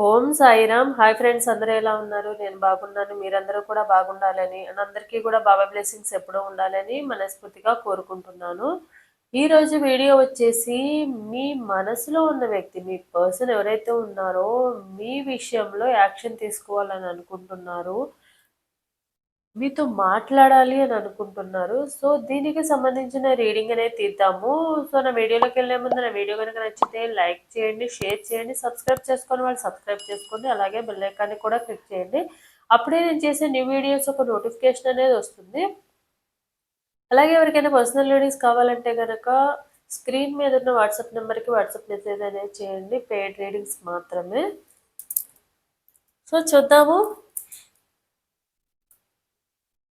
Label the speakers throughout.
Speaker 1: ఓం Sairam. Hi friends అందరూ ఎలా ఉన్నారు? నేను బాగున్నాను. మీరందరూ కూడా బాగుండాలని అండ్ అందరికీ కూడా బాబా బ్లెస్సింగ్స్ ఎప్పుడూ ఉండాలని మనస్ఫూర్తిగా కోరుకుంటున్నాను. ఈరోజు వీడియో వచ్చేసి మీ మనసులో ఉన్న వ్యక్తి మీ పర్సన్ ఎవరైతే ఉన్నారో మీ విషయంలో యాక్షన్ తీసుకోవాలని అనుకుంటున్నారు. మీతో మాట్లాడాలి అని అనుకుంటున్నారు. సో దీనికి సంబంధించిన రీడింగ్ అనేది తీద్దాము. సో నా వీడియోలోకి వెళ్ళే ముందు నా వీడియో కనుక నచ్చితే లైక్ చేయండి షేర్ చేయండి సబ్స్క్రైబ్ చేసుకొని వాళ్ళు సబ్స్క్రైబ్ చేసుకోండి. అలాగే బెల్లేకాన్ని కూడా క్లిక్ చేయండి. అప్పుడే నేను చేసే న్యూ వీడియోస్ ఒక నోటిఫికేషన్ అనేది వస్తుంది. అలాగే ఎవరికైనా పర్సనల్ రీడింగ్స్ కావాలంటే కనుక స్క్రీన్ మీద ఉన్న వాట్సాప్ నెంబర్కి వాట్సాప్ మెసేజ్ అనేది చేయండి. పెయిడ్ రీడింగ్స్ మాత్రమే. సో చూద్దాము.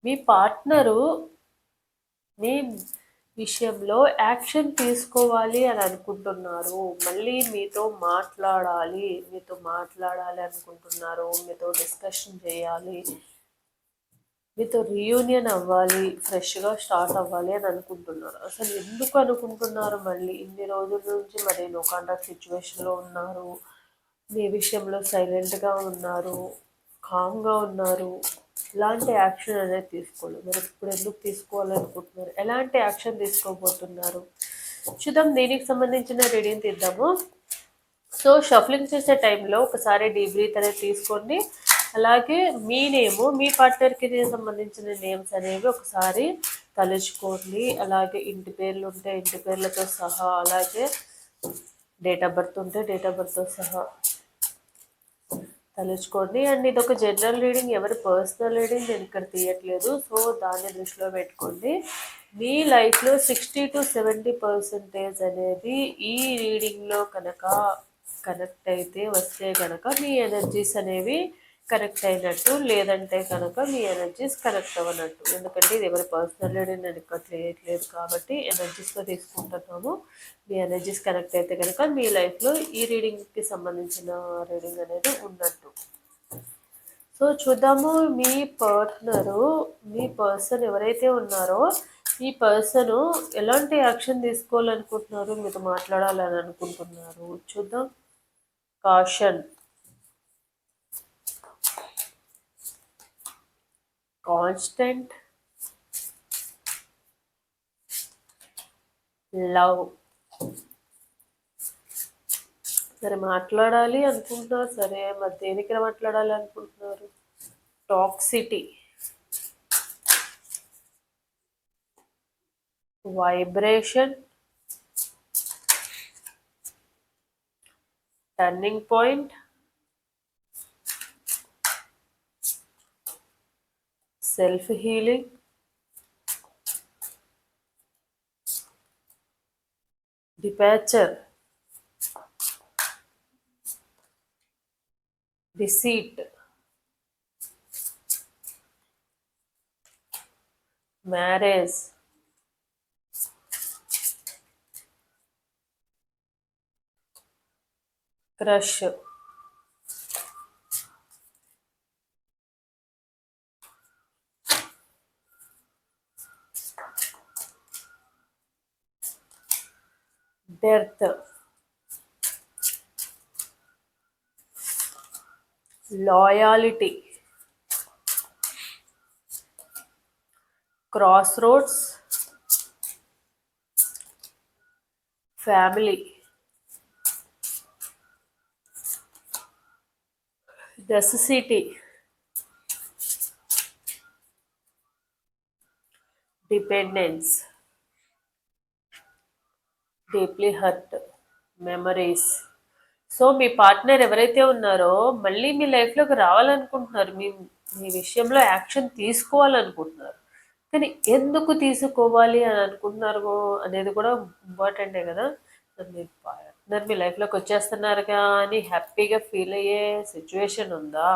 Speaker 1: మీ పార్ట్నరు మీ విషయంలో యాక్షన్ తీసుకోవాలి అని అనుకుంటున్నారు. మళ్ళీ మీతో మాట్లాడాలి మీతో మాట్లాడాలి అనుకుంటున్నారు మీతో డిస్కషన్ చేయాలి మీతో రీయూనియన్ అవ్వాలి ఫ్రెష్గా స్టార్ట్ అవ్వాలి అని అనుకుంటున్నారు. అసలు ఎందుకు అనుకుంటున్నారు మళ్ళీ? ఇన్ని రోజుల నుంచి మరి నో కాంటాక్ట్ సిచ్యువేషన్లో ఉన్నారు మీ విషయంలో సైలెంట్గా ఉన్నారు కామ్గా ఉన్నారు. ఎలాంటి యాక్షన్ అనేది తీసుకోవాలి మరి ఇప్పుడు ఎందుకు తీసుకోవాలనుకుంటున్నారు? ఎలాంటి యాక్షన్ తీసుకోబోతున్నారు? చూద్దాం. దీనికి సంబంధించిన రీడింగ్ తీద్దాము. సో షఫలింగ్ చేసే టైంలో ఒకసారి డీబ్రీత్ అనేది తీసుకోండి. అలాగే మీ నేము మీ పార్ట్నర్కి సంబంధించిన నేమ్స్ అనేవి ఒకసారి తలుచుకోండి. అలాగే ఇంటి పేర్లు ఉంటే ఇంటి పేర్లతో సహా అలాగే డేట్ ఆఫ్ బర్త్ ఉంటే డేట్ ఆఫ్ బర్త్తో సహా. తలుచుకోండి. అండ్ ఇది ఒక జనరల్ రీడింగ్. ఎవరి పర్సనల్ రీడింగ్ నేను ఇక్కడ తీయట్లేదు. సో దాన్ని దృష్టిలో పెట్టుకోండి. మీ లైఫ్లో సిక్స్టీ టు సెవెంటీ పర్సెంటేజ్ అనేది ఈ రీడింగ్లో కనుక కనెక్ట్ అయితే వస్తే కనుక మీ ఎనర్జీస్ అనేవి కనెక్ట్ అయినట్టు లేదంటే కనుక మీ ఎనర్జీస్ కనెక్ట్ అవ్వనట్టు. ఎందుకంటే ఇది ఎవరి పర్సనల్ నేను ఇక్కడ చేయట్లేదు కాబట్టి ఎనర్జీస్తో తీసుకుంటున్నాము. మీ ఎనర్జీస్ కనెక్ట్ అయితే కనుక మీ లైఫ్లో ఈ రీడింగ్కి సంబంధించిన రీడింగ్ అనేది ఉన్నట్టు. సో చూద్దాము మీ పార్ట్నరు మీ పర్సన్ ఎవరైతే ఉన్నారో ఈ పర్సన్ ఎలాంటి యాక్షన్ తీసుకోవాలనుకుంటున్నారు? మీతో మాట్లాడాలని అనుకుంటున్నారు. చూద్దాం. కాషన్ కాన్స్టెంట్ లవ్ సరే మాట్లాడాలి అనుకుంటున్నారు. సరే మరి దేనికి మాట్లాడాలి అనుకుంటున్నారు? Toxicity vibration turning point self healing. Departure, deceit, marriage, crush. depth loyalty. Crossroads. Family. Necessity dependence deeply hurt memories. So మీ పార్ట్నర్ ఎవరైతే ఉన్నారో మళ్ళీ మీ లైఫ్లోకి రావాలనుకుంటున్నారు. మీ మీ విషయంలో యాక్షన్ తీసుకోవాలనుకుంటున్నారు. కానీ ఎందుకు తీసుకోవాలి అని అనుకుంటున్నారు అనేది కూడా ఇంపార్టెంటే కదా. మీ పార్ట్నర్ మీ లైఫ్లోకి వచ్చేస్తున్నారు కానీ హ్యాపీగా ఫీల్ అయ్యే సిచ్యువేషన్ ఉందా?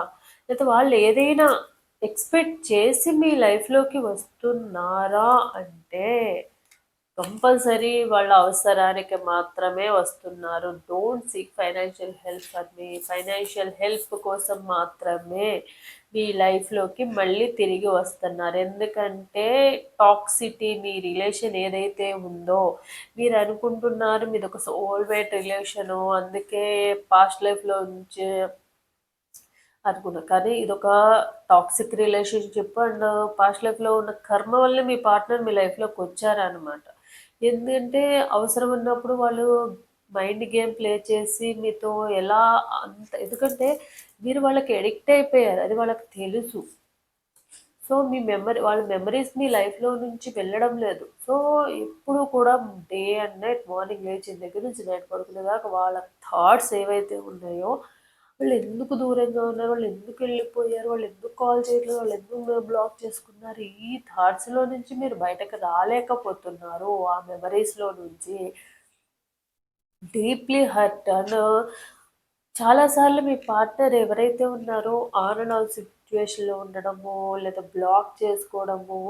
Speaker 1: లేకపోతే వాళ్ళు ఏదైనా ఎక్స్పెక్ట్ చేసి మీ లైఫ్లోకి వస్తున్నారా అంటే కంపల్సరీ వాళ్ళ అవసరానికి మాత్రమే వస్తున్నారు. Don't seek financial help for me financial help కోసం మాత్రమే మీ లైఫ్లోకి మళ్ళీ తిరిగి వస్తున్నారు. ఎందుకంటే టాక్సిటీ మీ రిలేషన్ ఏదైతే ఉందో మీరు అనుకుంటున్నారు మీది ఒక సోల్వేట్ రిలేషను అందుకే పాస్ట్ లైఫ్లో నుంచి అనుకున్నా. కానీ ఇదొక టాక్సిక్ రిలేషన్షిప్ అండ్ పాస్ట్ లైఫ్లో ఉన్న కర్మ వల్ల మీ పార్ట్నర్ మీ లైఫ్లోకి వచ్చారనమాట ఎందుకంటే అవసరం ఉన్నప్పుడు వాళ్ళు మైండ్ గేమ్ ప్లే చేసి మీతో ఎలా అంత ఎందుకంటే మీరు వాళ్ళకి ఎడిక్ట్ అయిపోయారు అది వాళ్ళకి తెలుసు. సో మీ మెమరీ వాళ్ళ మెమరీస్ మీ లైఫ్లో నుంచి వెళ్ళడం లేదు. సో ఎప్పుడు కూడా డే అండ్ నైట్ మార్నింగ్ లేచిన దగ్గర నుంచి నైట్ పడుకునే దాకా వాళ్ళ థాట్స్ ఏవైతే ఉన్నాయో వాళ్ళు ఎందుకు దూరంగా ఉన్నారు? వాళ్ళు ఎందుకు వెళ్ళిపోయారు? వాళ్ళు ఎందుకు కాల్ చేయట్లేదు? వాళ్ళు ఎందుకు బ్లాక్ చేసుకున్నారు? ఈ థాట్స్లో నుంచి మీరు బయటకు రాలేకపోతున్నారు. ఆ మెమరీస్లో నుంచి డీప్లీ హర్ట్ అండ్ చాలాసార్లు మీ పార్ట్నర్ ఎవరైతే ఉన్నారో ఆన్ అండ్ ఆల్ సిచ్యువేషన్లో ఉండడము లేదా బ్లాక్ చేసుకోవడము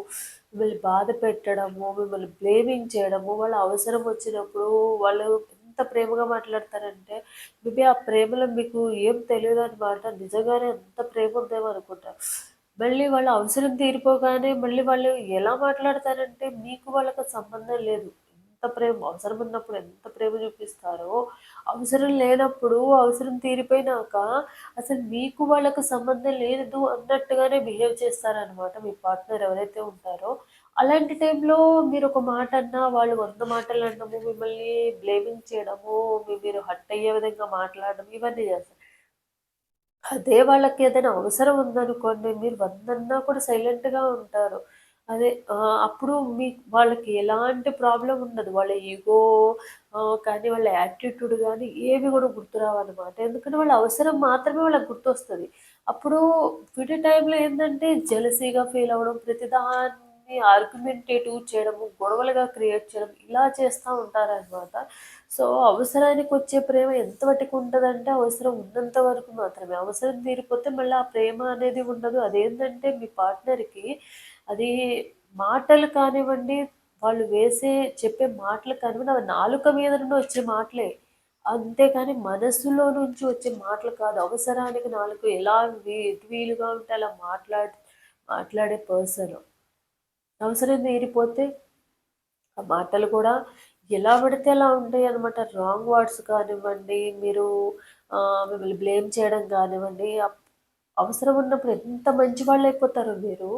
Speaker 1: మిమ్మల్ని బాధ పెట్టడము మిమ్మల్ని బ్లేమింగ్ చేయడము వాళ్ళ అవసరం వచ్చినప్పుడు వాళ్ళు ఎంత ప్రేమగా మాట్లాడతారంటే మేబీ ఆ ప్రేమలో మీకు ఏం తెలియదు అనమాట నిజంగానే ఎంత ప్రేమ ఉందేమో అనుకుంటారు మళ్ళీ వాళ్ళ అవసరం తీరిపోగానే మళ్ళీ వాళ్ళు ఎలా మాట్లాడతారంటే మీకు వాళ్ళకి సంబంధం లేదు. ఎంత ప్రేమ అవసరం ఉన్నప్పుడు ఎంత ప్రేమ చూపిస్తారో అవసరం లేనప్పుడు అవసరం తీరిపోయినాక అసలు మీకు వాళ్ళకు సంబంధం లేదు అన్నట్టుగానే బిహేవ్ చేస్తారనమాట మీ పార్ట్నర్ ఎవరైతే ఉంటారో. అలాంటి టైంలో మీరు ఒక మాట అన్నా వాళ్ళు వంద మాటలు అనడము మిమ్మల్ని బ్లేమింగ్ చేయడము మీరు హట్ అయ్యే విధంగా మాట్లాడడం ఇవన్నీ చేస్తారు. అదే వాళ్ళకి ఏదైనా అవసరం ఉందనుకోండి మీరు వందన్నా కూడా సైలెంట్గా ఉంటారు. అదే అప్పుడు మీ వాళ్ళకి ఎలాంటి ప్రాబ్లం ఉండదు. వాళ్ళ ఈగో కానీ వాళ్ళ యాటిట్యూడ్ కానీ ఏవి కూడా గుర్తురావన్నమాట ఎందుకంటే వాళ్ళ అవసరం మాత్రమే వాళ్ళకి గుర్తొస్తుంది. అప్పుడు ఫిట్ టైంలో ఏంటంటే జలసీగా ఫీల్ అవ్వడం ప్రతిదాన్ని ఆర్గ్యుమెంటేటివ్ చేయడము గొడవలుగా క్రియేట్ చేయడం ఇలా చేస్తూ ఉంటారనమాట సో అవసరానికి వచ్చే ప్రేమ ఎంత మటుకు ఉంటుందంటే అవసరం ఉన్నంత వరకు మాత్రమే. అవసరం తీరిపోతే మళ్ళీ ఆ ప్రేమ అనేది ఉండదు. అదేంటంటే మీ పార్ట్నర్కి అది మాటలు కానివ్వండి వాళ్ళు వేసే చెప్పే మాటలు కానివ్వండి అవి నాలుక మీద నుండి వచ్చే మాటలే. అంతేకాని మనసులో నుంచి వచ్చే మాటలు కాదు. అవసరానికి నాలుగు ఎలా వీలుగా ఉంటే అలా మాట్లాడి మాట్లాడే పర్సన్ అవసరం తీరిపోతే ఆ మాటలు కూడా ఎలా పడితే అలా ఉంటాయి అనమాట రాంగ్ వర్డ్స్ కానివ్వండి మీరు మిమ్మల్ని బ్లేమ్ చేయడం కానివ్వండి అవసరం ఉన్నప్పుడు ఎంత మంచి వాళ్ళు అయిపోతారో మీరు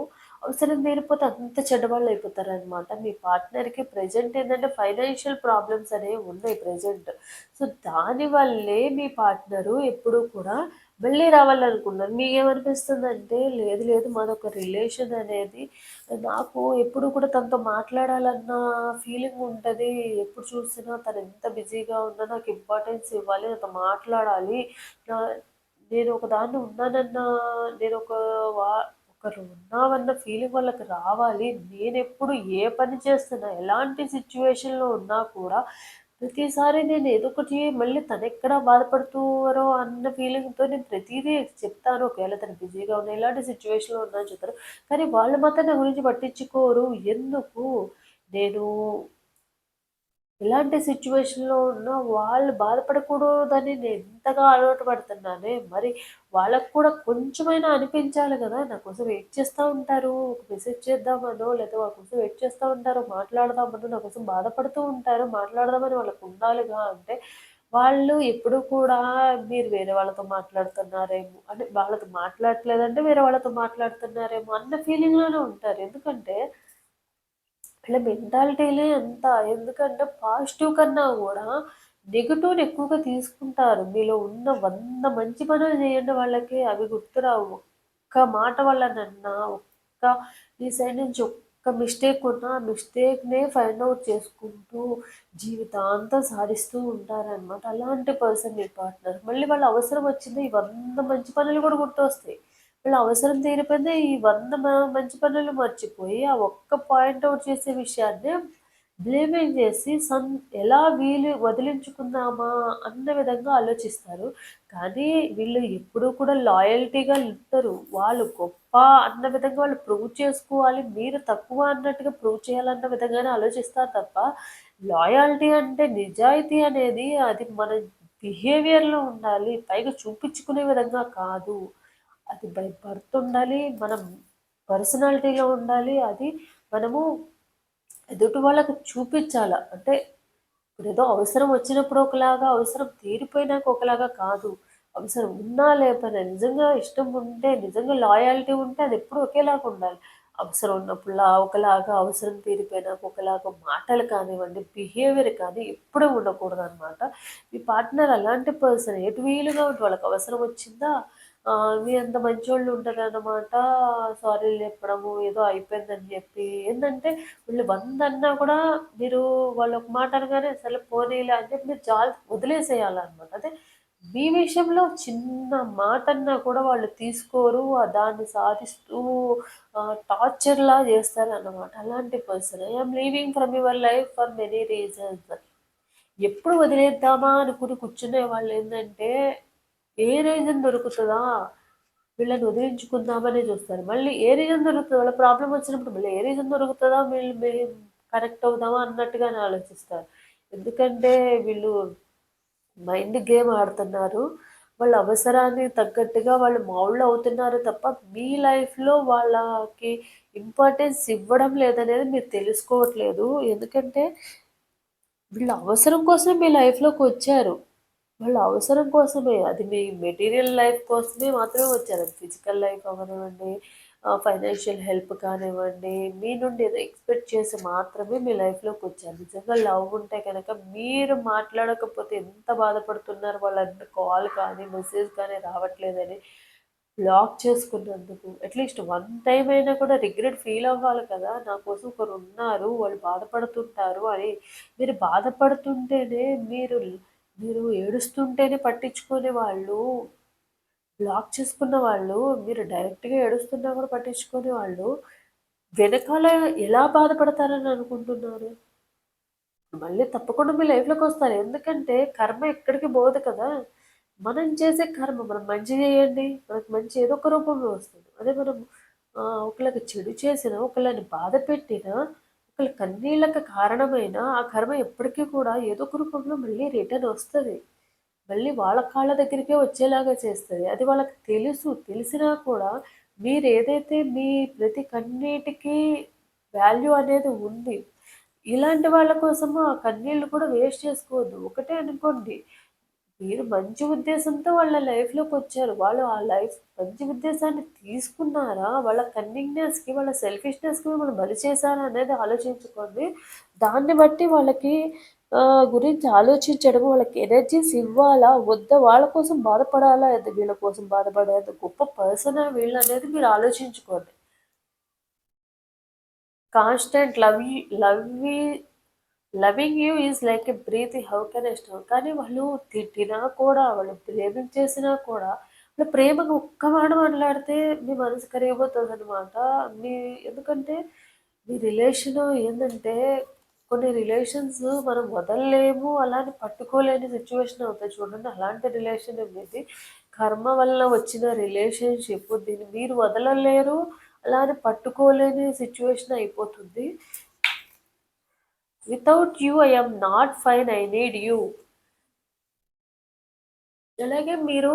Speaker 1: అవసరం తీరిపోతే అంత చెడ్డవాళ్ళు అయిపోతారు అనమాట మీ పార్ట్నర్కి ప్రజెంట్ ఏంటంటే ఫైనాన్షియల్ ప్రాబ్లమ్స్ అనేవి ఉన్నాయి ప్రజెంట్ సో దానివల్లే మీ పార్ట్నరు ఎప్పుడూ కూడా మళ్ళీ రావాలనుకున్నారు మీకు ఏమనిపిస్తుందంటే లేదు లేదు మాదొక రిలేషన్ అనేది నాకు ఎప్పుడు కూడా తనతో మాట్లాడాలన్న ఫీలింగ్ ఉంటుంది. ఎప్పుడు చూసినా తను ఎంత బిజీగా ఉన్నా నాకు ఇంపార్టెన్స్ ఇవ్వాలి నాతో మాట్లాడాలి. నా నేను ఒక దాన్ని ఉన్నానన్న నేను ఒక వా ఒకరు ఉన్నామన్న ఫీలింగ్ వాళ్ళకి రావాలి. నేను ఎప్పుడు ఏ పని చేస్తున్నా ఎలాంటి సిచ్యువేషన్లో ఉన్నా కూడా ప్రతిసారి నేను ఏదో ఒకటి మళ్ళీ తను ఎక్కడ బాధపడుతున్నారో అన్న ఫీలింగ్తో నేను ప్రతిదీ చెప్తాను. ఒకవేళ తను బిజీగా ఉన్న ఎలాంటి సిచ్యువేషన్లో ఉన్నా చెప్తారు కానీ వాళ్ళు మాత్రం నా గురించి పట్టించుకోరు. ఎందుకు? నేను ఇలాంటి సిచ్యువేషన్లో ఉన్న వాళ్ళు బాధపడకూడదని నేను ఎంతగా అలవాటు పడుతున్నానే మరి వాళ్ళకు కూడా కొంచెమైనా అనిపించాలి కదా నా కోసం వెయిట్ చేస్తూ ఉంటారు ఒక మెసేజ్ చేద్దామనో లేదా వాళ్ళ కోసం వెయిట్ చేస్తూ ఉంటారు మాట్లాడదామనో నా కోసం బాధపడుతూ ఉంటారు మాట్లాడదామని వాళ్ళకు ఉండాలిగా అంటే వాళ్ళు ఎప్పుడు కూడా మీరు వేరే వాళ్ళతో మాట్లాడుతున్నారేమో అంటే వాళ్ళతో మాట్లాడట్లేదంటే వేరే వాళ్ళతో మాట్లాడుతున్నారేమో అన్న ఫీలింగ్లోనే ఉంటారు. ఎందుకంటే అట్లా మెంటాలిటీలే అంత. ఎందుకంటే పాజిటివ్ కన్నా కూడా నెగిటివ్ని ఎక్కువగా తీసుకుంటారు. మీలో ఉన్న వంద మంచి పనులు చేయండి వాళ్ళకి. అవి గుర్తురావు. ఒక్క మాట వల్లనన్నా ఒక్క ఈ సైడ్ నుంచి ఒక్క మిస్టేక్ ఉన్నా ఆ మిస్టేక్నే ఫైండ్ అవుట్ చేసుకుంటూ జీవితాంతం సాధిస్తూ ఉంటారనమాట అలాంటి పర్సన్ మీ పార్ట్నర్. మళ్ళీ వాళ్ళ అవసరం వచ్చింది ఈ వంద మంచి పనులు కూడా గుర్తొస్తాయి. వీళ్ళ అవసరం తీరిపోయింది. ఈ వంద మంచి పనులు మర్చిపోయి ఆ ఒక్క పాయింట్ అవుట్ చేసే విషయాన్ని బ్లేమింగ్ చేసి సన్ ఎలా వీలు వదిలించుకుందామా అన్న విధంగా ఆలోచిస్తారు. కానీ వీళ్ళు ఎప్పుడూ కూడా లాయల్టీగా ఉంటారు. వాళ్ళు గొప్ప అన్న విధంగా వాళ్ళు ప్రూవ్ చేసుకోవాలి. మీరు తక్కువ అన్నట్టుగా ప్రూవ్ చేయాలన్న విధంగానే ఆలోచిస్తారు తప్ప లాయాలిటీ అంటే నిజాయితీ అనేది అది మన బిహేవియర్లో ఉండాలి. పైగా చూపించుకునే విధంగా కాదు. అది బై బర్త్ ఉండాలి మనం పర్సనాలిటీలో ఉండాలి అది మనము ఎదుటి వాళ్ళకి చూపించాల. అంటే ఇప్పుడు ఏదో అవసరం వచ్చినప్పుడు ఒకలాగా అవసరం తీరిపోయినాక ఒకలాగా కాదు. అవసరం ఉన్నా లేకపోయినా నిజంగా ఇష్టం ఉంటే నిజంగా లాయాలిటీ ఉంటే అది ఎప్పుడు ఒకేలాగా ఉండాలి. అవసరం ఉన్నప్పుడులా ఒకలాగా అవసరం తీరిపోయినాక ఒకలాగా మాటలు కానివ్వండి బిహేవియర్ కానీ ఎప్పుడూ ఉండకూడదు అనమాట మీ పార్ట్నర్ అలాంటి పర్సన్ ఎటు వీలుగా ఉంటే వాళ్ళకి అవసరం వచ్చిందా? మీ అంత మంచోళ్ళు ఉంటారు అన్నమాట సారీ చెప్పడము ఏదో అయిపోయిందని చెప్పి. ఏంటంటే వీళ్ళు వంద అన్నా కూడా మీరు వాళ్ళు ఒక మాట అనగానే అసలు పోనీలే అని చెప్పి మీరు చాలా వదిలేసేయాలన్నమాట. అదే మీ విషయంలో చిన్న మాట అన్నా కూడా వాళ్ళు తీసుకోరు. దాన్ని సాధిస్తూ టార్చర్లా చేస్తారు అన్నమాట అలాంటి person I'm leaving from your life for many reasons ఎప్పుడు వదిలేద్దామా అనుకుని కూర్చునే వాళ్ళు ఏంటంటే ఏ రీజన్ దొరుకుతుందా? వీళ్ళని వదిలించుకుందామనే చూస్తారు. మళ్ళీ ఏ రీజన్ దొరుకుతుంది? వాళ్ళ ప్రాబ్లం వచ్చినప్పుడు మళ్ళీ ఏ రీజన్ దొరుకుతుందా? వీళ్ళు కరెక్ట్ అవుదామా అన్నట్టుగానే ఆలోచిస్తారు. ఎందుకంటే వీళ్ళు మైండ్ గేమ్ ఆడుతున్నారు. వాళ్ళ అవసరాన్ని తగ్గట్టుగా వాళ్ళు మౌళ్ళు అవుతున్నారు తప్ప మీ లైఫ్లో వాళ్ళకి ఇంపార్టెన్స్ ఇవ్వడం లేదనేది మీరు తెలుసుకోవట్లేదు. ఎందుకంటే వీళ్ళ అవసరం కోసం మీ లైఫ్లోకి వచ్చారు. వాళ్ళ అవసరం కోసమే అది మీ మెటీరియల్ లైఫ్ కోసమే మాత్రమే వచ్చారు. అది ఫిజికల్ లైఫ్ అవనివ్వండి ఫైనాన్షియల్ హెల్ప్ కానివ్వండి మీ నుండి ఏదో ఎక్స్పెక్ట్ చేసి మాత్రమే మీ లైఫ్లోకి వచ్చారు. నిజంగా లవ్ ఉంటే కనుక మీరు మాట్లాడకపోతే ఎంత బాధపడుతున్నారు వాళ్ళ కాల్ కానీ మెసేజ్ కానీ రావట్లేదని బ్లాక్ చేసుకున్నందుకు అట్లీస్ట్ వన్ టైం అయినా కూడా రిగ్రెట్ ఫీల్ అవ్వాలి కదా. నా కోసం ఒకరు ఉన్నారు వాళ్ళు బాధపడుతుంటారు అని. మీరు బాధపడుతుంటేనే మీరు మీరు ఏడుస్తుంటేనే పట్టించుకునే వాళ్ళు బ్లాక్ చేసుకున్న వాళ్ళు మీరు డైరెక్ట్గా ఏడుస్తున్నా కూడా పట్టించుకునే వాళ్ళు వెనకాల ఎలా బాధపడతారని అనుకుంటున్నారు? మళ్ళీ తప్పకుండా మీ లైఫ్లోకి వస్తారు. ఎందుకంటే కర్మ ఎక్కడికి పోదు కదా. మనం చేసే కర్మ మనం మంచి చేయండి. మనకు మంచి ఏదో ఒక రూపంలో వస్తుంది. అదే మనం ఒకళ్ళకి చెడు చేసినా ఒకళ్ళని బాధ పెట్టినా ఒకళ్ళ కన్నీళ్ళకి కారణమైన ఆ కర్మ ఎప్పటికీ కూడా ఏదో ఒక రూపంలో మళ్ళీ రిటర్న్ వస్తుంది. మళ్ళీ వాళ్ళ కాళ్ళ దగ్గరికే వచ్చేలాగా చేస్తుంది. అది వాళ్ళకి తెలుసు. తెలిసినా కూడా మీరు ఏదైతే మీ ప్రతి కన్నీటికి వాల్యూ అనేది ఉంది ఇలాంటి వాళ్ళ కోసము ఆ కన్నీళ్ళు కూడా వేస్ట్ చేసుకోవద్దు. ఒకటే అనుకోండి. మీరు మంచి ఉద్దేశంతో వాళ్ళ లైఫ్లోకి వచ్చారు. వాళ్ళు ఆ లైఫ్ మంచి ఉద్దేశాన్ని తీసుకున్నారా? వాళ్ళ కన్నింగ్నెస్కి వాళ్ళ సెల్ఫిష్నెస్కి మిమ్మల్ని బలి చేశారా అనేది ఆలోచించుకోండి. దాన్ని బట్టి వాళ్ళకి గురించి ఆలోచించడం వాళ్ళకి ఎనర్జీస్ ఇవ్వాలా? వద్ద? వాళ్ళ కోసం బాధపడాలా? ఎంత వీళ్ళ కోసం బాధపడేది గొప్ప పర్సన్ వీళ్ళు అనేది మీరు ఆలోచించుకోండి. Constant love love loving you is like a breath how can ఇష్టం కానీ వాళ్ళు తిట్టినా కూడా వాళ్ళు ప్రేమించేసినా కూడా వాళ్ళు ప్రేమకు ఒక్క మాట మాట్లాడితే మీ మనసు కరిగిపోతుంది అనమాట మీ ఎందుకంటే మీ రిలేషన్ ఏంటంటే కొన్ని రిలేషన్స్ మనం వదలలేము అలానే పట్టుకోలేని సిచ్యువేషన్ అవుతాయి చూడండి. అలాంటి రిలేషన్ అనేది కర్మ వల్ల వచ్చిన రిలేషన్షిప్ దీన్ని మీరు వదలలేరు అలానే పట్టుకోలేని సిచ్యువేషన్ అయిపోతుంది. Without you I am not fine I need you అలాగే మీరు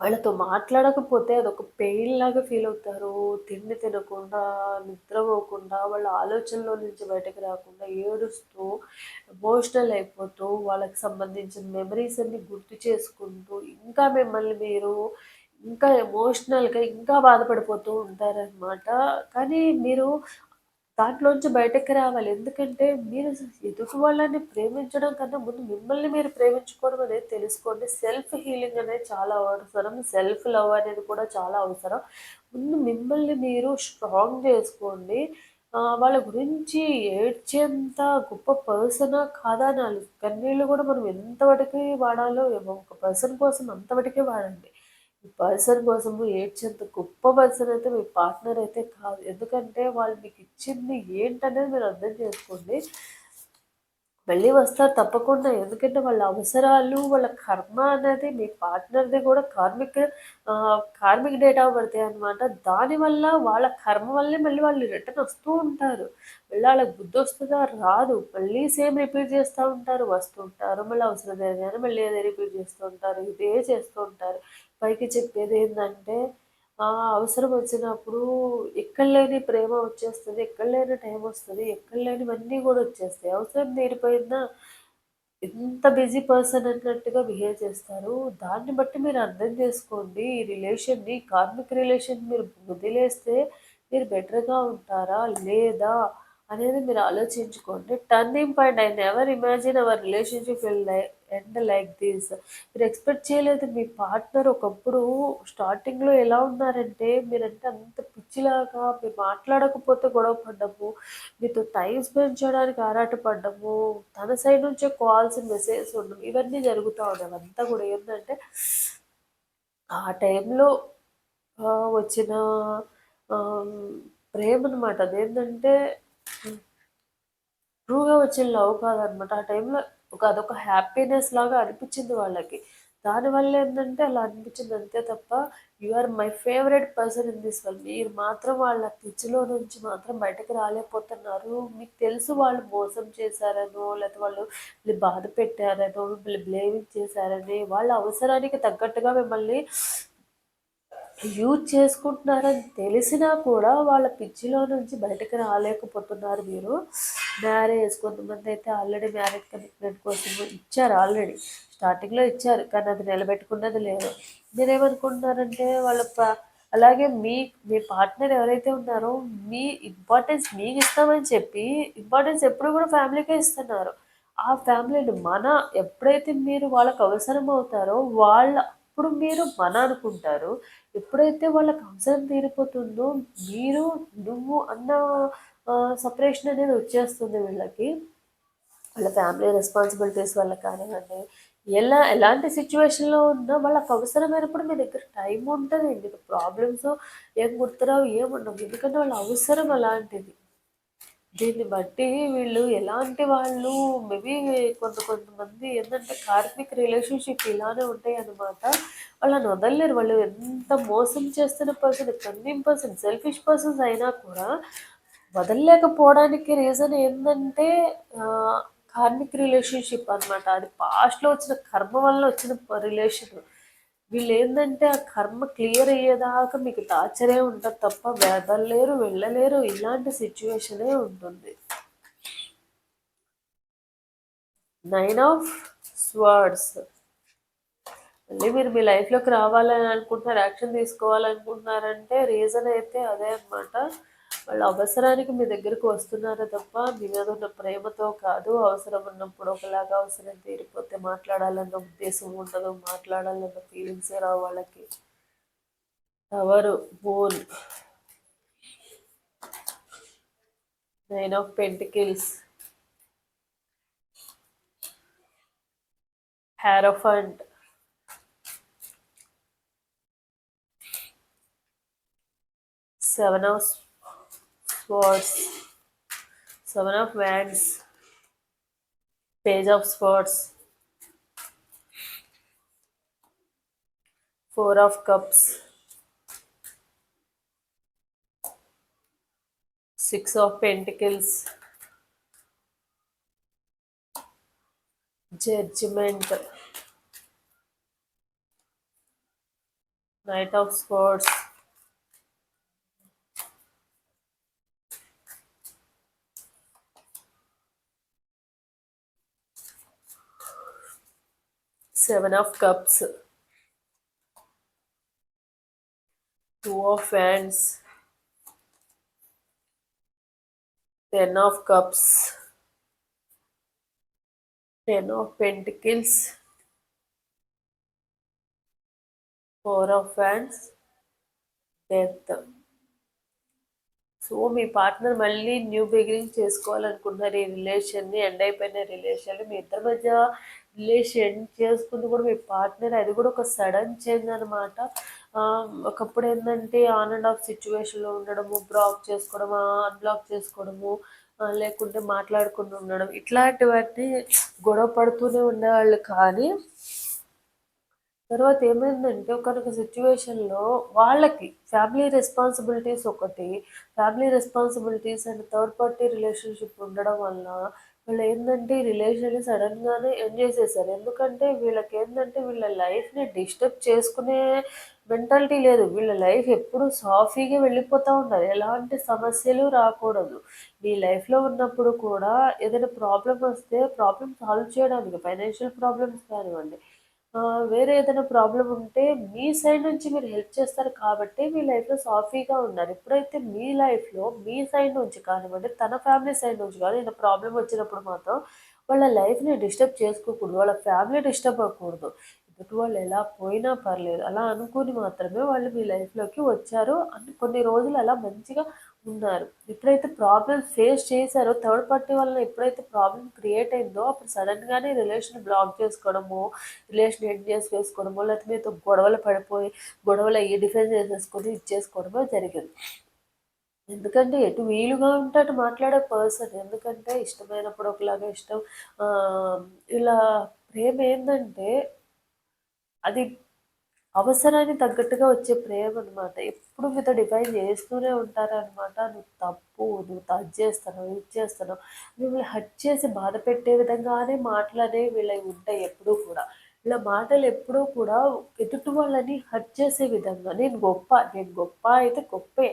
Speaker 1: వాళ్ళతో మాట్లాడకపోతే అదొక పెయిన్ లాగా ఫీల్ అవుతారు. తిండి తినకుండా నిద్రపోకుండా వాళ్ళ ఆలోచనలో నుంచి బయటకు రాకుండా ఏడుస్తూ ఎమోషనల్ అయిపోతూ వాళ్ళకి సంబంధించిన మెమరీస్ అన్ని గుర్తు చేసుకుంటూ ఇంకా మిమ్మల్ని మీరు ఇంకా ఎమోషనల్గా ఇంకా బాధపడిపోతూ ఉంటారనమాట కానీ మీరు దాంట్లోంచి బయటకు రావాలి. ఎందుకంటే మీరు ఎదుటి వాళ్ళని ప్రేమించడం కన్నా ముందు మిమ్మల్ని మీరు ప్రేమించుకోవడం అనేది తెలుసుకోండి. సెల్ఫ్ హీలింగ్ అనేది చాలా అవసరం. సెల్ఫ్ లవ్ అనేది కూడా చాలా అవసరం. ముందు మిమ్మల్ని మీరు స్ట్రాంగ్ చేసుకోండి. వాళ్ళ గురించి ఏడ్చేంత గొప్ప పర్సన్ కాదా అని కన్నీళ్ళు కూడా మనం ఎంతవరకు వాడాలో ఒక పర్సన్ కోసం అంతవరకే వాడండి. పర్సన్ కోసము ఏడ్చేంత గొప్ప పర్సన్ అయితే మీ పార్ట్నర్ అయితే కాదు. ఎందుకంటే వాళ్ళు మీకు ఇచ్చింది ఏంటనేది మీరు అర్థం చేసుకోండి. మళ్ళీ వస్తారు తప్పకుండా. ఎందుకంటే వాళ్ళ అవసరాలు వాళ్ళ కర్మ అనేది మీ పార్ట్నర్ది కూడా కార్మిక్ కార్మిక్ డేటా పడతాయి అనమాట దానివల్ల వాళ్ళ కర్మ వల్లే మళ్ళీ వాళ్ళు రిటర్న్ వస్తూ ఉంటారు. మళ్ళీ వాళ్ళకి బుద్ధి వస్తుందా? రాదు. మళ్ళీ సేమ్ రిపీట్ చేస్తూ ఉంటారు. వస్తుంటారు మళ్ళీ అవసరం కానీ మళ్ళీ అదే రిపీట్ చేస్తూ ఉంటారు. ఇదే చేస్తూ ఉంటారు. పైకి చెప్పేది ఏంటంటే అవసరం వచ్చినప్పుడు ఎక్కడ లేని ప్రేమ వచ్చేస్తుంది ఎక్కడ లేని టైం వస్తుంది ఎక్కడ లేనివన్నీ కూడా వచ్చేస్తాయి. అవసరం తీరిపోయిందా? ఎంత బిజీ పర్సన్ అన్నట్టుగా బిహేవ్ చేస్తారు. దాన్ని బట్టి మీరు అర్థం చేసుకోండి. ఈ రిలేషన్ని కార్మిక రిలేషన్ మీరు వదిలేస్తే మీరు బెటర్గా ఉంటారా లేదా అనేది మీరు ఆలోచించుకోండి. Turning point I never imagine our relationship will end like this మీరు ఎక్స్పెక్ట్ చేయలేదు మీ పార్ట్నర్ ఒకప్పుడు స్టార్టింగ్లో ఎలా ఉన్నారంటే మీరంటే అంత పిచ్చిలాగా మీరు మాట్లాడకపోతే గొడవ పడ్డము మీతో టైం స్పెండ్ చేయడానికి ఆరాటపడ్డము తన సైడ్ నుంచే కాల్స్ మెసేజ్ ఉండడం ఇవన్నీ జరుగుతూ ఉన్నాయి అంతా కూడా ఏంటంటే ఆ టైంలో వచ్చిన ప్రేమ అనమాట అదేంటంటే ట్రూగా వచ్చిన లవ్ కాదనమాట ఆ టైంలో ఒక అదొక హ్యాపీనెస్ లాగా అనిపించింది వాళ్ళకి. దానివల్ల ఏంటంటే అలా అనిపించింది అంతే తప్ప you are my favourite person in this world మీరు మాత్రం వాళ్ళ పిచ్చిలో నుంచి మాత్రం బయటకు రాలేకపోతున్నారు. మీకు తెలుసు వాళ్ళు మోసం చేశారనో లేకపోతే వాళ్ళు బాధ పెట్టారనో మిమ్మల్ని బ్లేమింగ్ చేశారని వాళ్ళ అవసరానికి తగ్గట్టుగా మిమ్మల్ని యూజ్ చేసుకుంటున్నారని తెలిసినా కూడా వాళ్ళ పిచ్చిలో నుంచి బయటకు రాలేకపోతున్నారు మీరు. మ్యారేజ్ కొంతమంది అయితే ఆల్రెడీ మ్యారేజ్ కమిట్మెంట్ కోసం ఇచ్చారు ఆల్రెడీ. స్టార్టింగ్లో ఇచ్చారు కానీ అది నిలబెట్టుకున్నది లేదు. మీరేమనుకుంటున్నారంటే వాళ్ళ అలాగే మీ మీ పార్ట్నర్ ఎవరైతే ఉన్నారో మీ ఇంపార్టెన్స్ మీకు ఇస్తామని చెప్పి ఇంపార్టెన్స్ ఎప్పుడు కూడా ఫ్యామిలీకే ఇస్తున్నారు. ఆ ఫ్యామిలీని మన ఎప్పుడైతే మీరు వాళ్ళకు అవసరం అవుతారో వాళ్ళ ఇప్పుడు మీరు మన అనుకుంటారు ఎప్పుడైతే వాళ్ళకి అవసరం తీరిపోతుందో మీరు నువ్వు అన్న సపరేషన్ అనేది వచ్చేస్తుంది వీళ్ళకి. వాళ్ళ ఫ్యామిలీ రెస్పాన్సిబిలిటీస్ వల్ల కానివ్వండి ఎలా ఎలాంటి సిచ్యువేషన్లో ఉన్నా వాళ్ళకి అవసరమైనప్పుడు మీ దగ్గర టైం ఉంటుంది. మీకు ప్రాబ్లమ్స్ ఏం గుర్తురావు ఏముండవు ఎందుకంటే వాళ్ళ అవసరం అలాంటిది. దీన్ని బట్టి వీళ్ళు ఎలాంటి వాళ్ళు మేబీ కొంత కొంతమంది ఏంటంటే కార్మిక్ రిలేషన్షిప్ ఇలానే ఉంటాయి అన్నమాట. వాళ్ళని వదలలేరు. వాళ్ళు ఎంత మోసం చేస్తున్న person cunning person selfish persons అయినా కూడా వదలలేకపోవడానికి రీజన్ ఏంటంటే కార్మిక్ రిలేషన్షిప్ అనమాట అది పాస్ట్లో వచ్చిన కర్మ వల్ల వచ్చిన రిలేషన్ వీళ్ళు ఏంటంటే ఆ కర్మ క్లియర్ అయ్యేదాకా మీకు టార్చరే ఉంటుంది తప్ప వెదలేరు వెళ్ళలేరు ఇలాంటి సిచ్యువేషనే ఉంటుంది. నైన్ ఆఫ్ స్వర్డ్స్ మళ్ళీ మీరు మీ లైఫ్లోకి రావాలని అనుకుంటున్నారు యాక్షన్ తీసుకోవాలనుకుంటున్నారంటే రీజన్ అయితే అదే అనమాట వాళ్ళ అవసరానికి మీ దగ్గరకు వస్తున్నారా తప్ప మీ మీద ఉన్న ప్రేమతో కాదు. అవసరం ఉన్నప్పుడు ఒకలాగా అవసరం తీరిపోతే మాట్లాడాలన్న ఉద్దేశం ఉండదు. మాట్లాడాలన్న ఫీలింగ్స్ రావు వాళ్ళకి. ఎవరు? Bone nine of pentacles. Hierophant seven of swords seven of wands. Page of swords. Four of cups. Six of pentacles. Judgment. Knight of swords seven of cups two of wands ten of cups ten of pentacles four of wands death so me partner మళ్ళీ new beginning చేసుకోవాలనుకున్నారు ఈ రిలేషన్ని end అయిపోయిన relation మీ ఇద్దరి మధ్య relation చేసుకుంది కూడా మీ partner అది కూడా ఒక సడన్ చేంజ్ అనమాట ఒకప్పుడు ఏంటంటే ఆన్ అండ్ ఆఫ్ సిచ్యువేషన్లో ఉండడము బ్లాక్ చేసుకోవడము అన్బ్లాక్ చేసుకోవడము లేకుంటే మాట్లాడుకుంటూ ఉండడం ఇట్లాంటివన్నీ గొడవ పడుతూనే ఉండేవాళ్ళు. కానీ తర్వాత ఏమైందంటే ఒకనొక సిచ్యువేషన్లో వాళ్ళకి ఫ్యామిలీ రెస్పాన్సిబిలిటీస్ ఒకటి family responsibilities and third party relationship ఉండడం వల్ల వాళ్ళు ఏంటంటే ఈ రిలేషన్ సడన్గానే ఎండ్ చేసేసారు. ఎందుకంటే వీళ్ళకి ఏంటంటే వీళ్ళ లైఫ్ని డిస్టర్బ్ చేసుకునే మెంటాలిటీ లేదు. వీళ్ళ లైఫ్ ఎప్పుడు సాఫీగా వెళ్ళిపోతూ ఉండాలి. ఎలాంటి సమస్యలు రాకూడదు. మీ లైఫ్లో ఉన్నప్పుడు కూడా ఏదైనా ప్రాబ్లం వస్తే ప్రాబ్లమ్ సాల్వ్ చేయడానికి ఫైనాన్షియల్ ప్రాబ్లమ్స్ కానివ్వండి వేరే ఏదైనా ప్రాబ్లం ఉంటే మీ సైడ్ నుంచి మీరు హెల్ప్ చేస్తారు కాబట్టి మీ లైఫ్లో సాఫీగా ఉన్నారు. ఎప్పుడైతే మీ లైఫ్లో మీ సైడ్ నుంచి కానివ్వండి తన ఫ్యామిలీ సైడ్ నుంచి కానీ ఏదైనా ప్రాబ్లం వచ్చినప్పుడు మాత్రం వాళ్ళ లైఫ్ని డిస్టర్బ్ చేసుకోకూడదు. వాళ్ళ ఫ్యామిలీ డిస్టర్బ్ అవ్వకూడదు. ఎదుటి వాళ్ళు ఎలా పోయినా పర్లేదు. అలా అనుకుని మాత్రమే వాళ్ళు మీ లైఫ్లోకి వచ్చారు. అని కొన్ని రోజులు అలా మంచిగా ఉన్నారు. ఎప్పుడైతే ప్రాబ్లమ్స్ ఫేస్ చేశారో థర్డ్ పార్టీ వల్ల ఎప్పుడైతే ప్రాబ్లం క్రియేట్ అయిందో అప్పుడు సడన్గానే రిలేషన్ బ్లాక్ చేసుకోవడము రిలేషన్ ఎండ్ చేసేసుకోవడము లేకపోతే మీతో గొడవలు పడిపోయి గొడవలు అయ్యి డిఫెన్స్ చేసేసుకొని ఇచ్చేసుకోవడమో జరిగింది. ఎందుకంటే ఎటు వీలుగా ఉంటే అటు మాట్లాడే పర్సన్ ఎందుకంటే ఇష్టమైనప్పుడు ఒకలాగా ఇష్టం ఇలా ప్రేమ ఏంటంటే అది అవసరాన్ని తగ్గట్టుగా వచ్చే ప్రేమ అనమాట ఎప్పుడు మీతో డిఫైన్ చేస్తూనే ఉంటారనమాట. నువ్వు తప్పు నువ్వు టచ్ చేస్తాను ఇది చేస్తాను మిమ్మల్ని హట్ చేసి బాధ పెట్టే విధంగానే మాటలు అనేవి వీళ్ళవి ఉంటాయి ఎప్పుడూ కూడా. ఇలా మాటలు ఎప్పుడూ కూడా ఎదుటి వాళ్ళని హట్ చేసే విధంగా నేను గొప్ప నేను గొప్ప అయితే గొప్పే.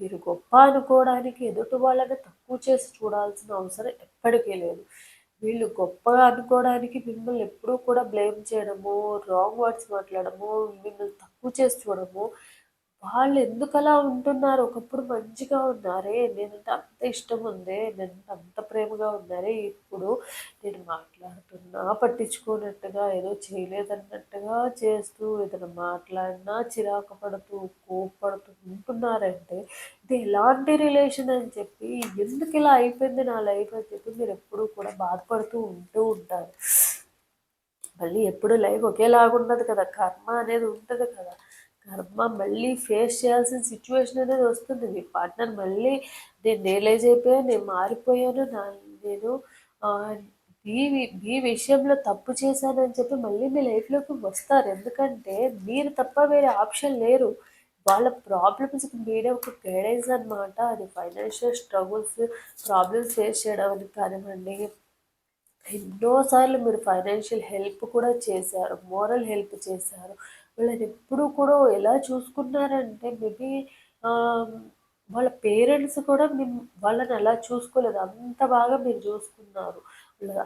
Speaker 1: మీరు గొప్ప అనుకోవడానికి ఎదుటి వాళ్ళని తక్కువ చేసి చూడాల్సిన అవసరం ఎప్పటికీ లేదు. వీళ్ళు గొప్పగా అనుకోవడానికి మిమ్మల్ని ఎప్పుడూ కూడా బ్లేమ్ చేయడము రాంగ్ వర్డ్స్ మాట్లాడము మిమ్మల్ని తక్కువ చేసి చూడము వాళ్ళు ఎందుకు అలా ఉంటున్నారు? ఒకప్పుడు మంచిగా ఉన్నారే నేనంటే అంత ఇష్టం ఉందే నేను అంత ప్రేమగా ఉన్నారే ఇప్పుడు నేను మాట్లాడుతున్నా పట్టించుకోనట్టుగా ఏదో చేయలేదన్నట్టుగా చేస్తూ ఏదైనా మాట్లాడినా చిరాకు పడుతూ కోపడుతూ ఉంటున్నారంటే ఇది ఎలాంటి రిలేషన్ అని చెప్పి ఎందుకు ఇలా అయిపోయింది నా లైఫ్ అని చెప్పి మీరు ఎప్పుడూ కూడా బాధపడుతూ ఉంటూ ఉంటారు. మళ్ళీ ఎప్పుడు లైఫ్ ఒకేలాగా ఉండదు కదా కర్మ అనేది ఉంటుంది కదా. కర్మ మళ్ళీ ఫేస్ చేయాల్సిన సిచ్యువేషన్ అనేది వస్తుంది. మీ పార్ట్నర్ మళ్ళీ నేను రియలైజ్ అయిపోయాను నేను మారిపోయాను నా నేను ఈ ఈ విషయంలో తప్పు చేశానని చెప్పి మళ్ళీ మీ లైఫ్లోకి వస్తారు. ఎందుకంటే మీరు తప్ప వేరే ఆప్షన్ లేరు. వాళ్ళ ప్రాబ్లమ్స్కి మీరే ఒక గైడెన్స్ అనమాట అది ఫైనాన్షియల్ స్ట్రగుల్స్ ప్రాబ్లమ్స్ ఫేస్ చేయడం అని కానివ్వండి ఎన్నోసార్లు మీరు ఫైనాన్షియల్ హెల్ప్ కూడా చేశారు మోరల్ హెల్ప్ చేశారు. వాళ్ళని ఎప్పుడు కూడా ఎలా చూసుకున్నారంటే మేబీ వాళ్ళ పేరెంట్స్ కూడా మేము వాళ్ళని అలా చూసుకోలేదు. అంత బాగా మీరు చూసుకున్నారు. వాళ్ళ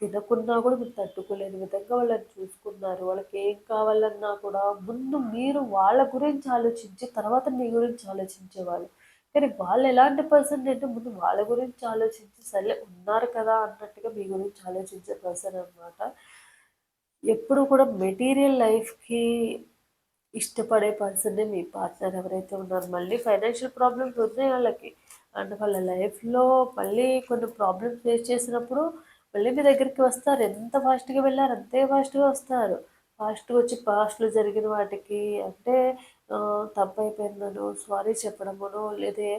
Speaker 1: తినకున్నా కూడా మీరు తట్టుకోలేని విధంగా వాళ్ళని చూసుకున్నారు. వాళ్ళకి ఏం కావాలన్నా కూడా ముందు మీరు వాళ్ళ గురించి ఆలోచించి తర్వాత మీ గురించి ఆలోచించేవాళ్ళు. కానీ వాళ్ళు ఎలాంటి పర్సన్ అంటే ముందు వాళ్ళ గురించి ఆలోచించి సరే ఉన్నారు కదా అన్నట్టుగా మీ గురించి ఆలోచించే పర్సన్ అనమాట ఎప్పుడు కూడా మెటీరియల్ లైఫ్కి ఇష్టపడే పర్సనే మీ పార్ట్నర్ ఎవరైతే ఉన్నారో మళ్ళీ ఫైనాన్షియల్ ప్రాబ్లమ్స్ ఉన్నాయి వాళ్ళకి. అండ్ వాళ్ళ లైఫ్లో మళ్ళీ కొన్ని ప్రాబ్లమ్స్ ఫేస్ చేసినప్పుడు మళ్ళీ మీ దగ్గరికి వస్తారు. ఎంత ఫాస్ట్గా వెళ్ళారు అంతే ఫాస్ట్గా వస్తారు. ఫాస్ట్గా వచ్చి పాస్ట్లో జరిగిన వాటికి అంటే తప్పు అయిపోయిందనో సారీ చెప్పడమనో లేదా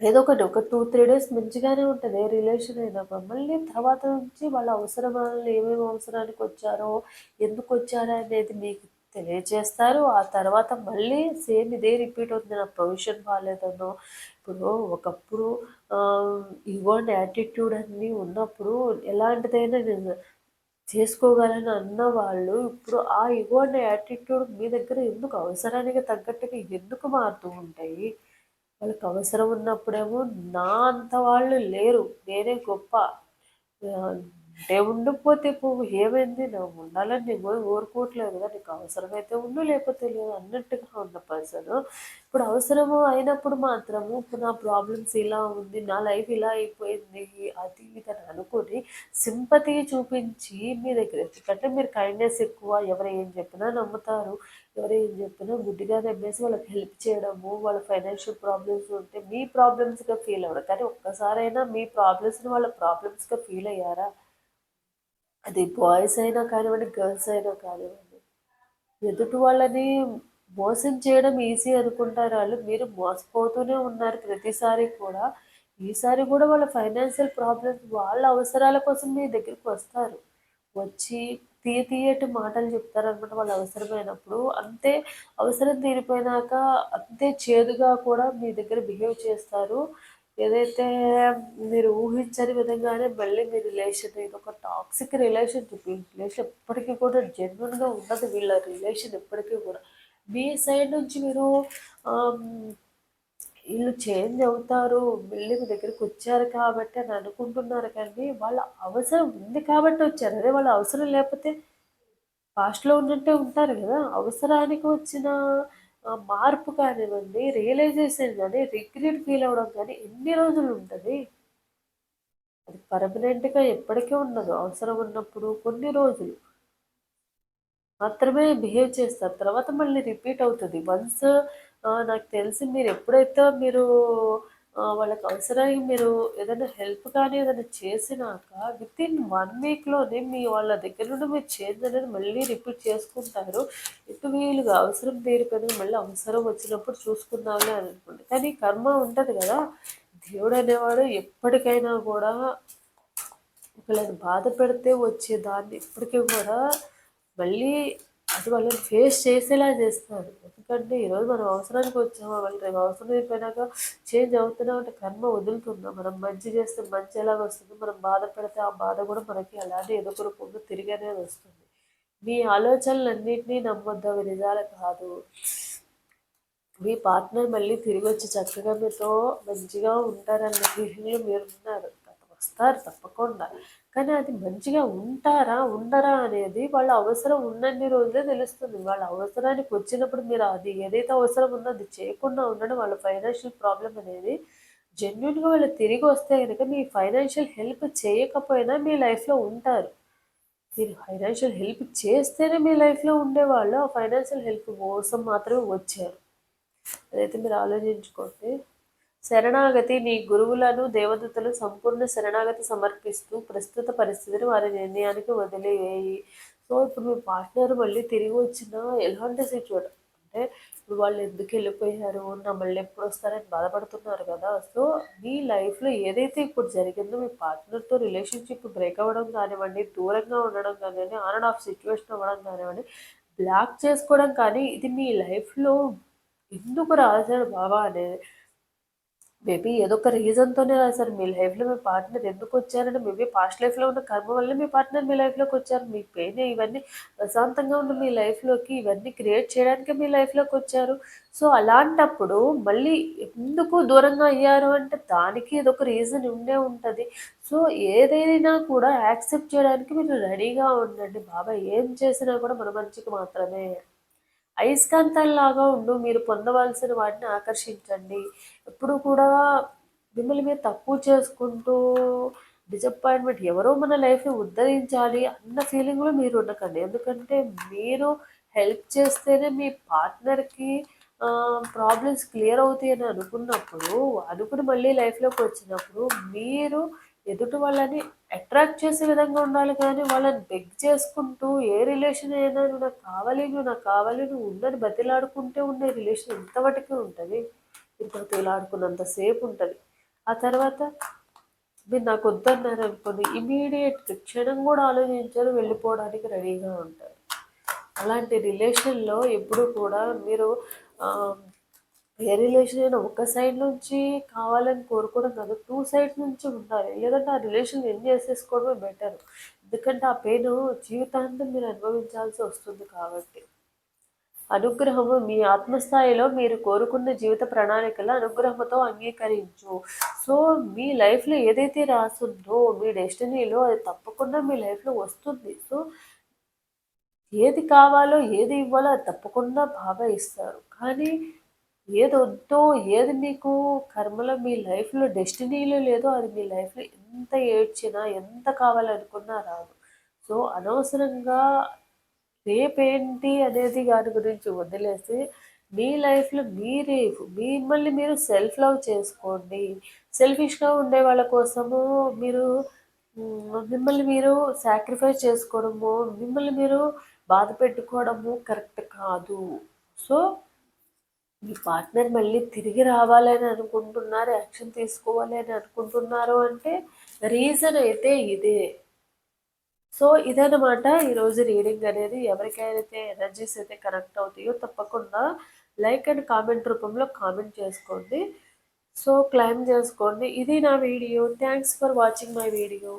Speaker 1: ఏదో ఒకటి ఒక టూ త్రీ డేస్ మంచిగానే ఉంటుంది. ఏ రిలేషన్ అయినా మళ్ళీ తర్వాత నుంచి వాళ్ళ అవసరాలు ఏమేమి అవసరానికి వచ్చారో ఎందుకు వచ్చారో అనేది మీకు తెలియజేస్తారు. ఆ తర్వాత మళ్ళీ సేమ్ ఇదే రిపీట్ అవుతుంది. నా ప్రొవిషన్ బాగాలేదనో ఇప్పుడు ఒకప్పుడు ఇగో యాటిట్యూడ్ అన్నీ ఉన్నప్పుడు ఎలాంటిదైనా నేను చేసుకోగలను అన్న వాళ్ళు ఇప్పుడు ఆ ఇగో యాటిట్యూడ్ మీ దగ్గర ఎందుకు అవసరానికి తగ్గట్టుగా ఎందుకు మారుతూ ఉంటాయి? వాళ్ళకి అవసరం ఉన్నప్పుడేమో నా అంత వాళ్ళు లేరు. నేనే గొప్ప. అంటే ఉండిపోతే పువ్వు ఏమైంది? నువ్వు ఉండాలని నేను కోరుకోవట్లేదు కదా. నీకు అవసరమైతే ఉండు లేకపోతే లేదు అన్నట్టుగా ఉన్న పర్సన్. ఇప్పుడు అవసరము అయినప్పుడు మాత్రము ఇప్పుడు నా ప్రాబ్లమ్స్ ఇలా ఉంది నా లైఫ్ ఇలా అయిపోయింది అది ఇది అనుకుని సింపతి చూపించి మీ దగ్గర ఎందుకంటే మీరు కైండ్నెస్ ఎక్కువ ఎవరు ఏం చెప్పినా నమ్ముతారు. ఎవరు ఏం చెప్పినా గుడ్డిగా నమ్మేసి వాళ్ళకి హెల్ప్ చేయడము వాళ్ళ ఫైనాన్షియల్ ప్రాబ్లమ్స్ ఉంటే మీ ప్రాబ్లమ్స్గా ఫీల్ అవ్వడం. కానీ ఒక్కసారైనా మీ ప్రాబ్లమ్స్ని వాళ్ళ ప్రాబ్లమ్స్గా ఫీల్ అయ్యారా? అది బాయ్స్ అయినా కానివ్వండి గర్ల్స్ అయినా కానివ్వండి ఎదుటి వాళ్ళని మోసం చేయడం ఈజీ అనుకుంటారు వాళ్ళు? మీరు మోసపోతూనే ఉన్నారు. ప్రతిసారి కూడా ఈసారి కూడా వాళ్ళ ఫైనాన్షియల్ ప్రాబ్లమ్స్ వాళ్ళ అవసరాల కోసం మీ దగ్గరికి వస్తారు. వచ్చి తీయ తీయటి మాటలు చెప్తారనమాట వాళ్ళు అవసరమైనప్పుడు. అంతే అవసరం తీరిపోయినాక అంతే చేదుగా కూడా మీ దగ్గర బిహేవ్ చేస్తారు. ఏదైతే మీరు ఊహించని విధంగానే మళ్ళీ మీ రిలేషన్ ఇది ఒక టాక్సిక్ రిలేషన్షిప్ ఈ రిలేషన్ ఎప్పటికీ కూడా జెన్యున్గా ఉండదు. వీళ్ళ రిలేషన్ ఎప్పటికీ కూడా. మీ సైడ్ నుంచి మీరు వీళ్ళు చేంజ్ అవుతారు మళ్ళీ మీ దగ్గరికి వచ్చారు కాబట్టి అని అనుకుంటున్నారు కానీ వాళ్ళ అవసరం ఉంది కాబట్టి వచ్చారు. అదే వాళ్ళ అవసరం లేకపోతే పాస్ట్లో ఉన్నట్టే ఉంటారు కదా. అవసరానికి వచ్చిన మార్పు కానివ్వండి రియలైజేషన్ కానీ రిగ్రెట్ ఫీల్ అవ్వడం కానీ ఎన్ని రోజులు ఉంటుంది? అది పర్మనెంట్గా ఎప్పటికీ ఉండదు. అవసరం ఉన్నప్పుడు కొన్ని రోజులు మాత్రమే బిహేవ్ చేస్తారు. తర్వాత మళ్ళీ రిపీట్ అవుతుంది. వన్స్ నాకు తెలిసి మీరు ఎప్పుడైతే మీరు వాళ్ళకి అవసరమై మీరు ఏదైనా హెల్ప్ కానీ ఏదైనా చేసినాక విత్ ఇన్ వన్ వీక్లోనే మీ వాళ్ళ దగ్గర నుండి మీరు చేంజ్ అనేది మళ్ళీ రిపీట్ చేసుకుంటారు. ఇటు వీలుగా అవసరం తీరిపోయింది మళ్ళీ అవసరం వచ్చినప్పుడు చూసుకుందామని అని అనుకోండి. కానీ కర్మ ఉంటుంది కదా. దేవుడు అనేవాడు ఎప్పటికైనా కూడా ఒకళ్ళని బాధ పెడితే వచ్చే దాన్ని ఇప్పటికీ కూడా మళ్ళీ అది వాళ్ళని ఫేస్ చేసేలా చేస్తారు. ఎందుకంటే ఈరోజు మనం అవసరానికి వచ్చామా? వాళ్ళు రేపు అవసరం అయిపోయినాక చేంజ్ అవుతున్నా అంటే కర్మ వదులుతుందా? మనం మంచి చేస్తే మంచి ఎలాగ వస్తుంది? మనం బాధ పెడితే ఆ బాధ కూడా మనకి అలానే ఏదో ఒక రూపంలో తిరిగి అనేది వస్తుంది. మీ ఆలోచనలన్నింటినీ నమ్మొద్దు అవి నిజాలు కాదు. మీ పార్ట్నర్ మళ్ళీ తిరిగి వచ్చి చక్కగా మీతో మంచిగా ఉంటారన్న ఫీలింగ్లో మీరు ఉన్నారు. వస్తారు తప్పకుండా. కానీ అది మంచిగా ఉంటారా ఉండరా అనేది వాళ్ళ అవసరం ఉన్నన్ని రోజులే తెలుస్తుంది. వాళ్ళ అవసరానికి వచ్చినప్పుడు మీరు అది ఏదైతే అవసరం ఉందో అది చేయకుండా ఉండడం వాళ్ళ ఫైనాన్షియల్ ప్రాబ్లం అనేది జెన్యున్గా వాళ్ళు తిరిగి వస్తే కనుక మీ ఫైనాన్షియల్ హెల్ప్ చేయకపోయినా మీ లైఫ్లో ఉంటారు. మీరు ఫైనాన్షియల్ హెల్ప్ చేస్తేనే మీ లైఫ్లో ఉండేవాళ్ళు ఆ ఫైనాన్షియల్ హెల్ప్ కోసం మాత్రమే వచ్చారు. అదైతే మీరు ఆలోచించుకోండి. శరణాగతి నీ గురువులను దేవదూతలు సంపూర్ణ శరణాగతి సమర్పిస్తూ ప్రస్తుత పరిస్థితిని వారి నిర్ణయానికి వదిలేయి. సో ఇప్పుడు మీ పార్ట్నర్ మళ్ళీ తిరిగి వచ్చిన ఎలాంటి సిచ్యువేషన్ అంటే ఇప్పుడు వాళ్ళు ఎందుకు వెళ్ళిపోయారు? నా మళ్ళీ ఎప్పుడు వస్తారని బాధపడుతున్నారు కదా. సో మీ లైఫ్లో ఏదైతే ఇప్పుడు జరిగిందో మీ పార్ట్నర్తో రిలేషన్షిప్ బ్రేక్ అవ్వడం కానివ్వండి దూరంగా ఉండడం కానివ్వండి ఆన్ అండ్ ఆఫ్ సిచ్యువేషన్ అవ్వడం కానివ్వండి బ్లాక్ చేసుకోవడం కానీ ఇది మీ లైఫ్లో ఎందుకు రాశాడు బాబా అనేది మేబీ ఏదో ఒక రీజన్తోనే సార్. మీ లైఫ్లో మీ పార్ట్నర్ ఎందుకు వచ్చారంటే మేబీ పాస్ట్ లైఫ్లో ఉన్న కర్మ వల్ల మీ పార్ట్నర్ మీ లైఫ్లోకి వచ్చారు. మీ పెయిన్ ఇవన్నీ ప్రశాంతంగా ఉన్న మీ లైఫ్లోకి ఇవన్నీ క్రియేట్ చేయడానికి మీ లైఫ్లోకి వచ్చారు. సో అలాంటప్పుడు మళ్ళీ ఎందుకు దూరంగా అయ్యారు అంటే దానికి ఏదో ఒక రీజన్ ఉండే ఉంటుంది. సో ఏదైనా కూడా యాక్సెప్ట్ చేయడానికి మీరు రెడీగా ఉండండి. బాబా ఏం చేసినా కూడా మన మంచికి మాత్రమే అయస్కాంతాల్లాగా ఉండు మీరు పొందవలసిన వాటిని ఆకర్షించండి. ఎప్పుడు కూడా మిమ్మల్ని మీరు తక్కువ చేసుకుంటూ డిసప్పాయింట్మెంట్ ఎవరో మన లైఫ్ని ఉద్ధరించాలి అన్న ఫీలింగ్లో మీరు ఉండకండి. ఎందుకంటే మీరు హెల్ప్ చేస్తేనే మీ పార్ట్నర్కి ప్రాబ్లమ్స్ క్లియర్ అవుతాయి అని అనుకున్నప్పుడు అనుకుని మళ్ళీ లైఫ్లోకి వచ్చినప్పుడు మీరు ఎదుటి వాళ్ళని అట్రాక్ట్ చేసే విధంగా ఉండాలి కానీ వాళ్ళని బెగ్ చేసుకుంటూ ఏ రిలేషన్ అయినా నువ్వు నాకు కావాలి నువ్వు నాకు కావాలి నువ్వు ఉండని బతిలాడుకుంటే ఉండే రిలేషన్ ఎంతవరకు ఉంటుంది. మీరు బతిలాడుకున్నంతసేపు ఉంటుంది. ఆ తర్వాత మీరు నాకు వద్దన్నారు అనుకోండి ఇమీడియట్ క్షణం కూడా ఆలోచించారు వెళ్ళిపోవడానికి రెడీగా ఉంటారు. అలాంటి రిలేషన్లో ఎప్పుడు కూడా మీరు ఏ రిలేషన్ అయినా ఒక సైడ్ నుంచి కావాలని కోరుకోవడం కాదు. టూ సైడ్స్ నుంచి ఉండాలి. లేదంటే ఆ రిలేషన్ ఎండ్ చేసేసుకోవడమే బెటర్. ఎందుకంటే ఆ పెయిన్ జీవితాంతం మీరు అనుభవించాల్సి వస్తుంది కాబట్టి. అనుగ్రహము మీ ఆత్మస్థాయిలో మీరు కోరుకున్న జీవిత ప్రణాళికల అనుగ్రహంతో అంగీకరించు. సో మీ లైఫ్లో ఏదైతే రాసుందో మీ డెస్టినీలో అది తప్పకుండా మీ లైఫ్లో వస్తుంది. సో ఏది కావాలో ఏది ఇవ్వాలో అది తప్పకుండా బాగా ఇస్తారు. కానీ ఏది వద్దో ఏది మీకు కర్మలో మీ లైఫ్లో డెస్టినీలో లేదో అది మీ లైఫ్లో ఎంత ఏడ్చినా ఎంత కావాలనుకున్నా రాదు. సో అనవసరంగా రేపేంటి అనేది దాని గురించి వదిలేసి మీ లైఫ్లో మీరే మిమ్మల్ని మీరు సెల్ఫ్ లవ్ చేసుకోండి. సెల్ఫిష్గా ఉండే వాళ్ళ కోసము మీరు మిమ్మల్ని మీరు సాక్రిఫైస్ చేసుకోవడము మిమ్మల్ని మీరు బాధ పెట్టుకోవడము కరెక్ట్ కాదు. సో మీ పార్ట్నర్ మళ్ళీ తిరిగి రావాలని అనుకుంటున్నారు యాక్షన్ తీసుకోవాలి అని అనుకుంటున్నారు అంటే రీజన్ అయితే ఇదే. సో ఇదనమాట ఈరోజు రీడింగ్ అనేది. ఎవరికైతే ఎనర్జీస్ అయితే కనెక్ట్ అవుతాయో తప్పకుండా లైక్ అండ్ కామెంట్ రూపంలో కామెంట్ చేసుకోండి. సో క్లైమ్ చేసుకోండి. ఇది నా video. Thanks for watching my video